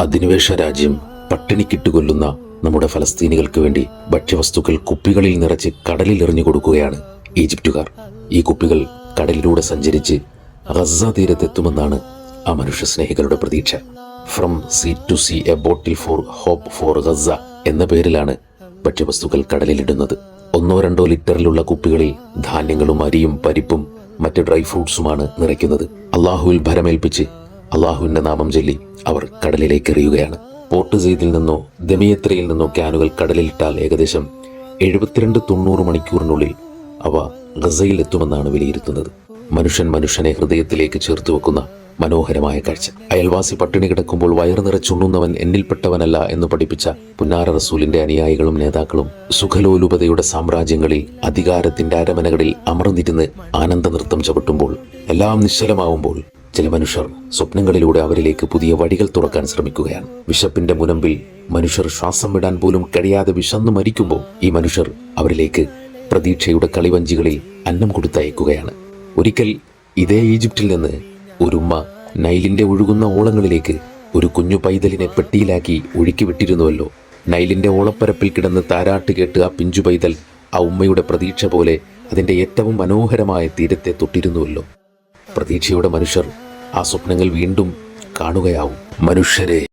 അധിനിവേശ രാജ്യം പട്ടിണിക്കിട്ടുകൊല്ലുന്ന നമ്മുടെ ഫലസ്തീനികൾക്ക് വേണ്ടി ഭക്ഷ്യവസ്തുക്കൾ കുപ്പികളിൽ നിറച്ച് കടലിൽ എറിഞ്ഞു കൊടുക്കുകയാണ് ഈജിപ്തുകാർ. ഈ കുപ്പികൾ കടലിലൂടെ സഞ്ചരിച്ച് ഗസ തീരത്തെത്തുമെന്നാണ് ആ മനുഷ്യ സ്നേഹികളുടെ പ്രതീക്ഷ. From sea to sea a bottle for hope for Gaza എന്ന പേരിലാണ് ഭക്ഷ്യവസ്തുക്കൾ കടലിലിടുന്നത്. ഒന്നോ രണ്ടോ ലിറ്ററിലുള്ള കുപ്പികളിൽ ധാന്യങ്ങളും അരിയും പരിപ്പും മറ്റ് ഡ്രൈ ഫ്രൂട്ട്സുമാണ് നിറയ്ക്കുന്നത്. അള്ളാഹുവിൽ ഭരമേൽപ്പിച്ച് അള്ളാഹുവിന്റെ നാമം ചൊല്ലി അവർ കടലിലേക്ക് എറിയുകയാണ്. പോർട്ട് സെയ്ദിൽ നിന്നോ ദമിയത്രയിൽ നിന്നോ ക്യാനുകൾ കടലിലിട്ടാൽ ഏകദേശം എഴുപത്തിരണ്ട് തൊണ്ണൂറ് മണിക്കൂറിനുള്ളിൽ അവ ഗസയിൽ എത്തുമെന്നാണ് വിലയിരുത്തുന്നത്. മനുഷ്യൻ മനുഷ്യനെ ഹൃദയത്തിലേക്ക് ചേർത്ത് വെക്കുന്ന മനോഹരമായ കാഴ്ച. അയൽവാസി പട്ടിണി കിടക്കുമ്പോൾ വയറു നിറച്ചുണ്ണുന്നവൻ എന്നിൽപ്പെട്ടവനല്ല എന്ന് പഠിപ്പിച്ച പുന്നാര റസൂലിന്റെ അനുയായികളും നേതാക്കളും സുഖലോലുപതയുടെ സാമ്രാജ്യങ്ങളിൽ അധികാരത്തിന്റെ അരമനകളിൽ അമർന്നിരുന്ന് ആനന്ദ നൃത്തം ചവിട്ടുമ്പോൾ എല്ലാം നിശ്ചലമാവുമ്പോൾ ചില മനുഷ്യർ സ്വപ്നങ്ങളിലൂടെ അവരിലേക്ക് പുതിയ വഴികൾ തുറക്കാൻ ശ്രമിക്കുകയാണ്. വിശപ്പിന്റെ മുനമ്പിൽ മനുഷ്യർ ശ്വാസം വിടാൻ പോലും കഴിയാതെ വിശന്നു മരിക്കുമ്പോൾ ഈ മനുഷ്യർ അവരിലേക്ക് പ്രതീക്ഷയുടെ കളിവഞ്ചികളിൽ അന്നം കൊടുത്തയക്കുകയാണ്. ഒരിക്കൽ ഇതേ ഈജിപ്തിൽ നിന്ന് ഒരുമ്മ നൈലിന്റെ ഒഴുകുന്ന ഓളങ്ങളിലേക്ക് ഒരു കുഞ്ഞു പൈതലിനെ പെട്ടിയിലാക്കി ഒഴുക്കി വിട്ടിരുന്നുവല്ലോ. നൈലിന്റെ ഓളപ്പരപ്പിൽ കിടന്ന് താരാട്ട് കേട്ട് ആ പിഞ്ചു പൈതൽ ആ ഉമ്മയുടെ പ്രതീക്ഷ പോലെ അതിന്റെ ഏറ്റവും മനോഹരമായ തീരത്തെ തൊട്ടിരുന്നുവല്ലോ. പ്രതീക്ഷയുടെ മനുഷ്യർ ആ സ്വപ്നങ്ങൾ വീണ്ടും കാണുകയാവും. മനുഷ്യരെ